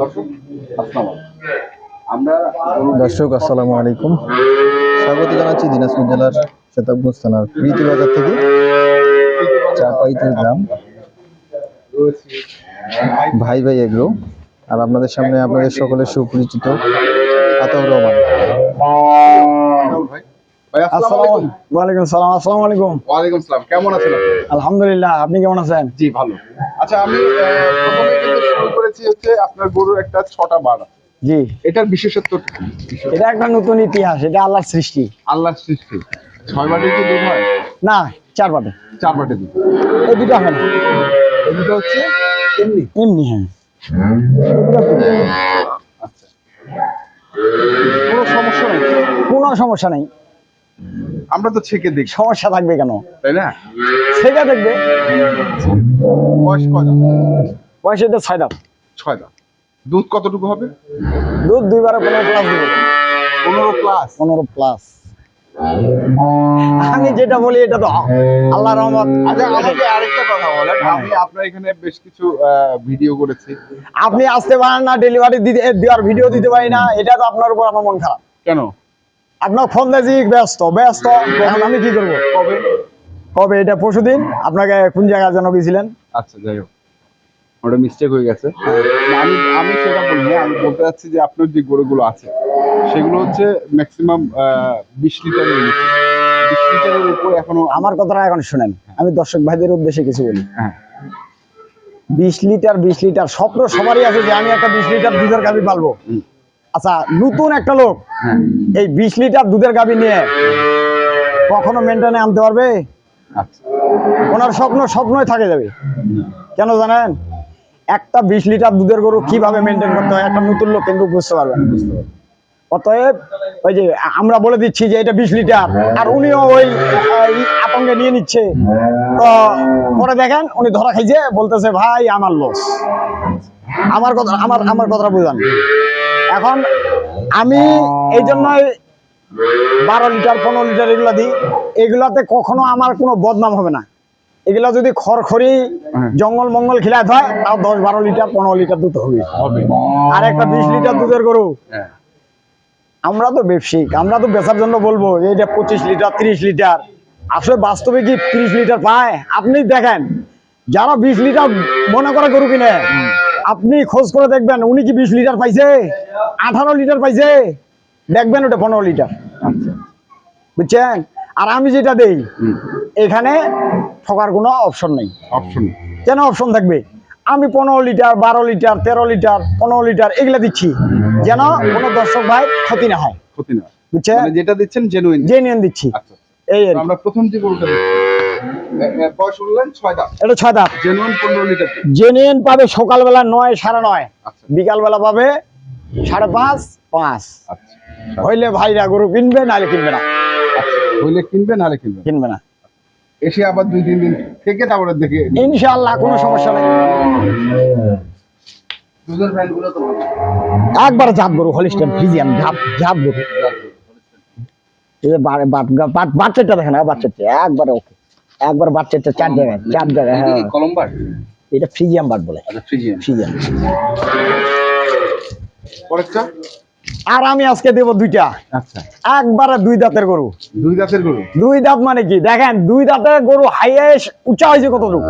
দর্শক, আসসালামু আসসালামু আলাইকুম। স্বাগত জানাচ্ছি দিনাজপুর জেলার শতাবগঞ্জ থানার প্রীতি বাজার থেকে চাপাইতের গ্রাম। ভাই ভাই এগ্রো, আর আপনাদের সামনে আপনাদের সকলের সুপরিচিত আতাউর রহমান ভাই ভাই আসসালামু আলাইকুম ওয়ালাইকুম সালাম আসসালামু আলাইকুম। ওয়ালাইকুম আসসালাম। কেমন আছেন আলহামদুলিল্লাহ আপনি কেমন আছেন? জি ভালো। আচ্ছা আমি প্রথমে শুরু করেছি হচ্ছে আপনার গরুর একটা ছটা বার জি। এটার বিশেষত্ব এটা একটা নতুন ইতিহাস এটা আল্লাহর সৃষ্টি। আল্লাহর সৃষ্টি। ছয় বাটির কি দুধ হয়? না চার পাটে চার বাটি দুধ। এই দুটো হয় না। এই দুটো হচ্ছে এমনি। এমনি হ্যাঁ। আচ্ছা। কোনো সমস্যা নেই? কোনো সমস্যা নেই। আমরা তো ছেকে দেখি। সমস্যা থাকবে কেন? তাই না? সেটা দেখবে? বয়স কয়টা পয়সা এটা ছয় দাম ছয় দাম দুধ কতটুকু হবে? দুধ দুইবারে পনেরো প্লাস দেবে। পনেরো প্লাস পনেরো প্লাস আমি যেটা বলি এটা তো আল্লাহ রহমত। আচ্ছা আমাকে আরেকটা কথা বলেন। আমি আপনার এখানে বেশ কিছু ভিডিও করেছি। আপনি আসতে পারেন না ডেলিভারি দিতে দেওয়ার ভিডিও দিতে পারি না। এটা তো আপনার উপর আমার মন খারাপ। কেন? আপনার ফোন দেখি ব্যস্ত ব্যস্ত। এখন আমি কি করব? কবে? কবে? এটা পরশুদিন। আপনাকে কোন জায়গায় যেন গেছিলেন? আচ্ছা যাই হোক। ওটা মিস্টেক হয়ে গেছে। আমি আমি সেটা বলি না আমি বলতে চাচ্ছি যে আপনার যে গরুগুলো আছে সেগুলো হচ্ছে ম্যাক্সিমাম বিশ লিটারের নিচে বিশ লিটারের উপর এখনও আমার কথাটা এখন শুনেন। আমি দর্শক ভাইদের উদ্দেশ্যে কিছু বলি। হ্যাঁ। বিশ লিটার বিশ লিটার স্বপ্ন সবারই আছে যে আমি একটা বিশ লিটার দুধের গাভি পালবো। আচ্ছা নতুন একটা লোক। হ্যাঁ। এই বিশ লিটার দুধের গাভি নিয়ে কখনো মেনটেনে আনতে পারবে? আচ্ছা। ওনার স্বপ্ন স্বপ্নই থাকে যাবে। কেন জানেন? একটা বিশ লিটার দুধের গরু কীভাবে মেনটেন করতে হয়? একটা নতুন লোক কিন্তু বুঝতে পারবেন অতএব ওই যে আমরা বলে দিচ্ছি যে এটা বিশ লিটার আর উনিও ওই আতঙ্কে নিয়ে নিচ্ছে। তো পরে দেখেন উনি ধরা খাইছে বলতেছে ভাই আমার লস আমার কথা আমার আমার কথাটা বুঝান। এখন আমি এই জন্যই বারো লিটার পনেরো লিটার এগুলা দিই। এগুলাতে কখনো আমার কোনো বদনাম হবে না। এগুলা যদি খড়খড়ি হ্যাঁ। জঙ্গল মঙ্গল খিলায় হয় তাও দশ বারো লিটার পনেরো লিটার দুধ হবে। আর একটা বিশ লিটার দুধের গরু। হ্যাঁ। আমরা তো ব্যবসায়িক আমরা তো বেচার জন্য বলব যে এটা পঁচিশ লিটার তিরিশ লিটার। আসলে বাস্তবে কি তিরিশ লিটার পায়? আপনি দেখেন যারা বিশ লিটার মনে করে গরু কিনে আপনি খোঁজ করে দেখবেন উনি কি বিশ লিটার পাইছে? আঠারো লিটার পাইছে? দেখবেন ওটা পনেরো লিটার। আচ্ছা। বুঝছেন? আর আমি যেটা দেই এখানে ঠকার কোনো অপশন নেই। অপশন কেন অপশন থাকবে? আমি পনেরো লিটার বারো লিটার তেরো লিটার পনেরো লিটার এগুলা দিচ্ছি যেন কোনো দর্শক ভাই ক্ষতি না হয়। ক্ষতি না বুঝছেন? মানে যেটা দিচ্ছেন জেনুইন জেনুইন দিচ্ছি। আচ্ছা এই তো কি। আমরা প্রথম যে গরুটা এটা ছয় দাঁত। জেনুইন পাবে সকালবেলা নয় সাড়ে নয়। আচ্ছা। বিকালবেলা পাবে সাড়ে পাঁচ পাঁচ। আচ্ছা। হইলে ভাইরা গরু কিনবে নাহলে কিনবে না। আচ্ছা। হইলে কিনবে নাহলে কিনবে কিনবে না। এসে আবার দুই তিন দিন থেকে তারপরে দেখে ইনশাআল্লাহ কোনো সমস্যা নেই। দুধের ভ্যানগুলো তো ভালো। একবার জাত গরু হলিস্টেন গরু। বাচ্চাটা দেখেন হ্যাঁ, বাচ্চাটা একবারে ওকে। একবার বাচ্চাটা চার জায়গায় চার জায়গায় হ্যাঁ। কলম্বার? এটা ফ্রিজিয়াম বাট বলে। আচ্ছা ফ্রিজিয়ান। ফ্রিজিয়াম পরেরটা? আর আমি আজকে দেব দুইটা। আচ্ছা। একবারে দুই দাঁতের গরু। দুই দাঁতের গরু? দুই দাঁত মানে কি? দেখেন দুই দাঁতের গরু হাইয়েস্ট উঁচা হয়েছে কতটুকু?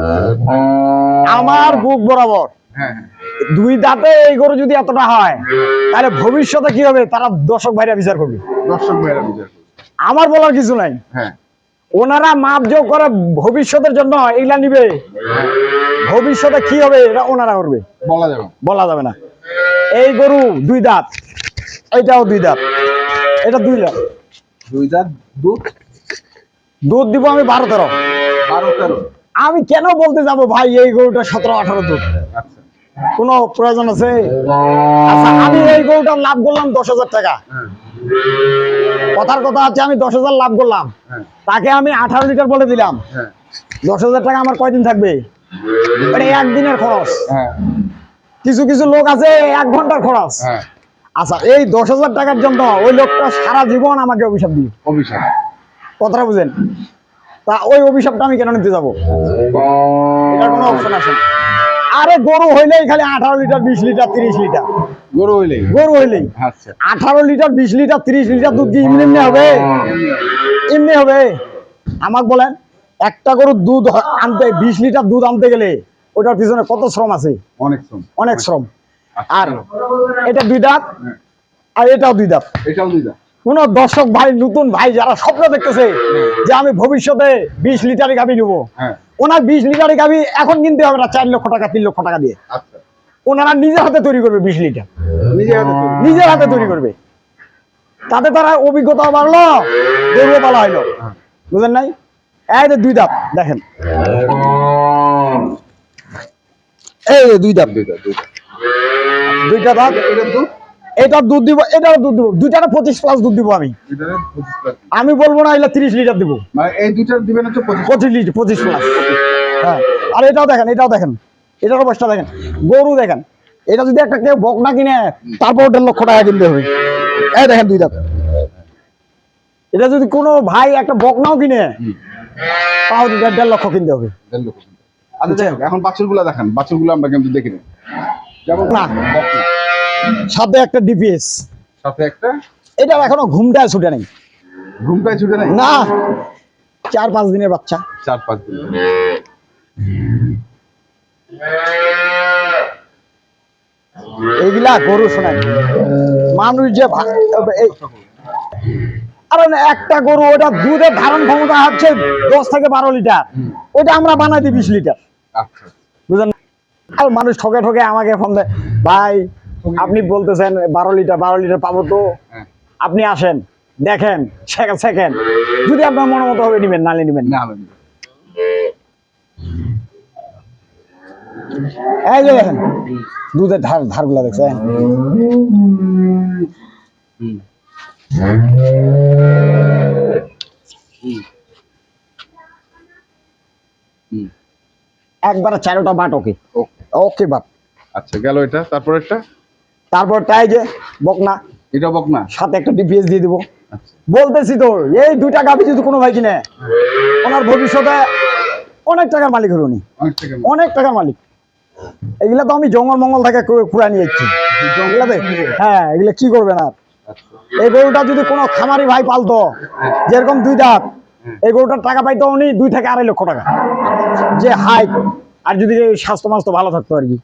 আমার বুক বরাবর। হ্যাঁ। দুই দাঁতে এই গরু যদি এতটা হয় তাহলে ভবিষ্যতে কি হবে? তারা দর্শক ভাইরা বিচার করবে। দর্শক ভাইয়েরা বিচার করবে। আমার বলার কিছু নাই। হ্যাঁ। ওনারা মাপ যোগ করে ভবিষ্যতের জন্য এইগুলা নিবে। ভবিষ্যতে কি হবে এটা ওনারা করবে। বলা যাবে বলা যাবে না। এই গরু দুই দাঁত। এইটাও দুই দাঁত। এটা দুই দাঁত। দুই দাঁত দুধ? দুধ দিব আমি বারো তেরো। বারো তেরো। আমি কেন বলতে যাব ভাই এই গরুটা সতেরো আঠারো দুধ? আচ্ছা। কোনো প্রয়োজন আছে? আচ্ছা আমি এই গরুটার লাভ করলাম দশ হাজার টাকা। হ্যাঁ। কথার কথা আছে আমি দশ হাজার লাভ করলাম। হ্যাঁ। তাকে আমি আঠারো লিটার বলে দিলাম। হ্যাঁ। দশ হাজার টাকা আমার কয়দিন থাকবে? এটা একদিনের খরচ। হ্যাঁ। কিছু কিছু লোক আছে এক ঘণ্টার খরচ। আচ্ছা এই দশ হাজার টাকার জন্য ওই লোকটা সারা জীবন আমাকে অভিশাপ দিবে। অভিশাপ। কথাটা বুঝেন? তা ওই অভিশাপটা আমি কেন নিতে যাব? এটার কোনো অপশন আছে না। আরে গরু হইলেই খালি আঠারো লিটার বিশ লিটার তিরিশ লিটার। গরু হইলেই? গরু হইলেই। আচ্ছা। আঠারো লিটার বিশ লিটার তিরিশ লিটার দুধ কি এমনি এমনি হবে? এমনি হবে। আমাকে বলেন একটা গরুর দুধ আনতে বিশ লিটার দুধ আনতে গেলে ওটার পিছনে কত শ্রম আছে? অনেক শ্রম। অনেক শ্রম। আচ্ছা, আর এটা দুই দাঁত আর এটাও দুই দাঁত। এটাও দুইটা কোন দর্শক ভাই নতুন ভাই যারা স্বপ্ন দেখতেছে যে আমি ভবিষ্যতে বিশ লিটারে গাবি নেব। হ্যাঁ। ওনার বিশ লিটারে গাবি এখন কিনতে হবে না চার লক্ষ টাকা তিন লক্ষ টাকা দিয়ে। আচ্ছা। ওনারা নিজের হাতে তৈরি করবে বিশ লিটার। নিজের হাতে তৈরি। করবে। তাতে তারা অভিজ্ঞতা বাড়লো গরুও পালা হইল। বুঝলেন নাই? এই যে দুই দাঁত দেখেন। এই দুই দাঁত। দুইটা দুইটা দুইটা দাঁত। এটা দুধ? এটা দুধ দিব এটাও দুধ দিব। দুইটারে পঁচিশ প্লাস দুধ দিব আমি। আমি বলব না এগুলো তিরিশ লিটার দিব। মানে এই দুইটার দিবেন হচ্ছে পঁচিশ লিটার পঁচিশ প্লাস হ্যাঁ। আর এটাও দেখেন এটাও দেখেন। এটার অবস্থা দেখেন। গরু দেখেন। এটা যদি একটা কেউ বক না কিনে তারপর দেড় লক্ষ টাকা কিনতে হবে। এই দেখেন দুই দাঁত। এটা যদি কোনো ভাই একটা বক নাও কিনে তাও দেড় দেড় লক্ষ কিনতে হবে। আচ্ছা এখন বাছুরগুলো দেখান। বাছুরগুলো আমরা কিন্তু দেখি না। যেমন না। সাথে একটা ডিপিএস সাথে একটা? এটার এখনও ঘুমটায় ছুটে নেই। ঘুমটায় ছুটে নাই? না চার পাঁচ দিনের বাচ্চা। চার পাঁচ দিন। এইগুলা গরু শোনেন মানুষ যে কারণ একটা গরু ওটা দুধের ধারণ ক্ষমতা হচ্ছে দশ থেকে বারো লিটার। ওটা আমরা বানাই দিই বিশ লিটার। আচ্ছা। বুঝলেন? আর মানুষ ঠকে ঠকে আমাকে ফোন দেয় ভাই আপনি বলতেছেন বারো লিটার বারো লিটার পাবো তো। হ্যাঁ। আপনি আসেন দেখেন সেকেন্ড যদি আপনার মনে মতো হবে নিবেন নালে নিবেন না। আমি এই যে দেখেন দুধের ধার ধারগুলা দেখছেন? একবারে চারোটা বাট ওকে। ওকে। বাপ আচ্ছা গেল এটা তারপর একটা? তারপর তাই যে বকনা। এটা বক না সাথে একটা ডিপিএস দিয়ে দিব। আচ্ছা। বলতেছি তো এই দুইটা গাভি যদি কোনো ভাই কিনে ওনার ভবিষ্যতে অনেক টাকার মালিক হলো উনি। অনেক টাকার মালিক। এগুলা তো আমি জঙ্গল মঙ্গল থেকে কুড়া নিয়ে যাচ্ছি। হ্যাঁ এগুলা কি করবেন আর? আচ্ছা। এই গরুটা যদি কোনো খামারি ভাই পালতো যেরকম দুই দাঁত এই গরুটার টাকা পাইতো উনি দুই থেকে আড়াই লক্ষ টাকা। যে হাইট আর যদি স্বাস্থ্য মাস্ত ভালো থাকতো আর কি।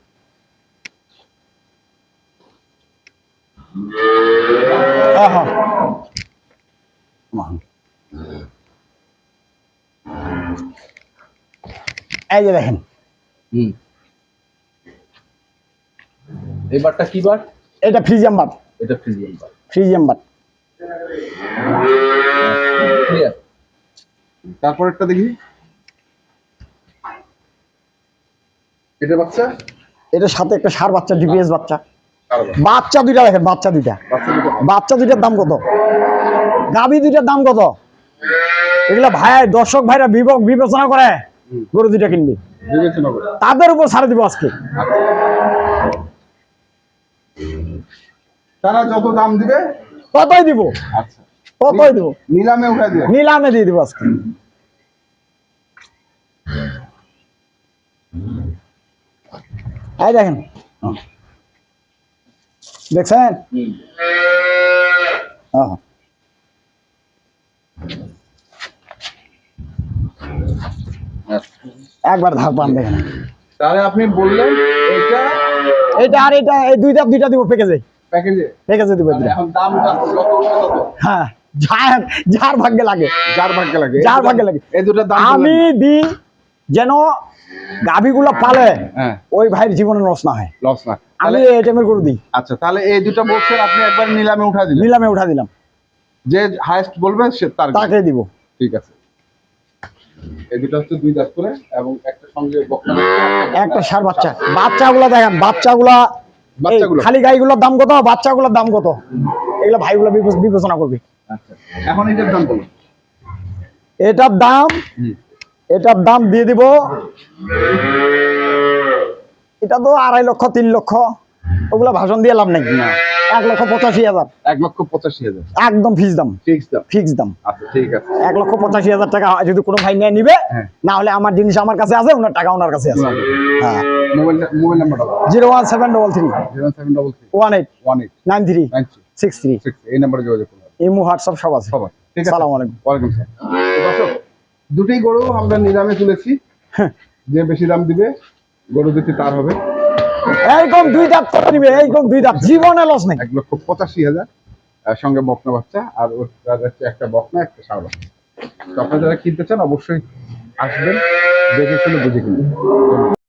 আহা। এই যে দেখেন। হুম। কি বার? এটা ফ্রিজিয়াম বাট এটা ফ্রিজিয়াম বার। ফ্রিজিয়াম বাট ক্লিয়ার তারপরেরটা দেখি। এটা বাচ্চা? এটার সাথে একটা সার বাচ্চা ডিপিএস বাচ্চা। বাচ্চা। দুইটা দেখেন বাচ্চা দুইটা। বাচ্চা দুইটার দাম কত? গাভি দুইটার দাম কত? এগুলা ভাই দর্শক ভাইরা বিবেক বিবেচনা করে গরু দুইটা কিনবি। তাদের উপর ছাড়ে দিব আজকে। তারা যত দাম দিবে কতই দিব। আচ্ছা। কতই দিব। নিলামে উঠে দিবে। নিলামে দিয়ে দিব আজকে। এই দেখেন। দেখছেন? একবার ধার পান দেখেন। তাহলে আপনি বললেন এটা এটা আর এটা এই দুইটা দুইটা দিব প্যাকেজে। প্যাকেজে? প্যাকেজে দিব দুইটা। এখন দাম যাচ্ছে যত উঠবে তত হ্যাঁ যার যার ভাগ্যে লাগে। যার ভাগ্যে লাগে। যার ভাগ্যে লাগে। এই দুটো দাম আমি দিই যেন গাভিগুলো পালে হ্যাঁ ওই ভাইয়ের জীবনে লস না হয়। লস না। আমি এটিএমের করে দিই। আচ্ছা তাহলে এই দুটো বলছেন আপনি একবার নিলামে উঠা দিলেন? নিলামে উঠা দিলাম। যে হাইয়েস্ট বলবে সে তার তাকে দিব। ঠিক আছে। এই দুটো হচ্ছে দুই দাঁত করে এবং একটা সঙ্গে বকনা একটা সার বাচ্চা। বাচ্চাগুলো দেখেন বাচ্চাগুলা বাচ্চাগুলো? খালি গাইগুলোর দাম কত? বাচ্চাগুলোর দাম কত? এগুলো ভাইগুলো বিবেচ- বিবেচনা করবে। আচ্ছা। এখন এটার দাম এটার দাম এটার দাম দিয়ে দিব। এটা তো আড়াই লক্ষ তিন লক্ষ। ওগুলা ভাষণ দিয়ে লাভ নাই। না। এক লক্ষ পঁচাশি হাজার। এক লক্ষ পঁচাশি হাজার। একদম ফিক্স দাম। ফিক্স দাম। ফিক্স দাম। আচ্ছা ঠিক আছে। এক লক্ষ পঁচাশি হাজার টাকা যদি কোনো ভাই নিয়ে নিবে। হ্যাঁ। না হলে আমার জিনিস আমার কাছে আছে ওনার টাকা ওনার কাছে আছে। হ্যাঁ। মোবাইল মোবাইল নাম্বারটা zero one seven double three. Zero seven double three. One eight. One eight. Nine three. Nine three. Six three. Six এই নাম্বারে যোগাযোগ করুন। ইমো হোয়াটসঅ্যাপ সব আছে। সবার ঠিক আছে। সালাম আলাইকুম। ওয়ালাইকুম সালাম। দুটোই গরু আমরা নিলামে তুলেছি। যে বেশি দাম দিবে গরু দুটি তার হবে। এইরকম দুই দাঁত করে নিবে এইরকম দুই দাঁত জীবনে লস নেই। এক লক্ষ পঁচাশি হাজার আর সঙ্গে বকনা বাচ্চা আর ওর হচ্ছে একটা বকনা একটা সার বাচ্চা তো আপনারা যারা কিনতে চান অবশ্যই আসবেন দেখে শুনে বুঝে কিনবেন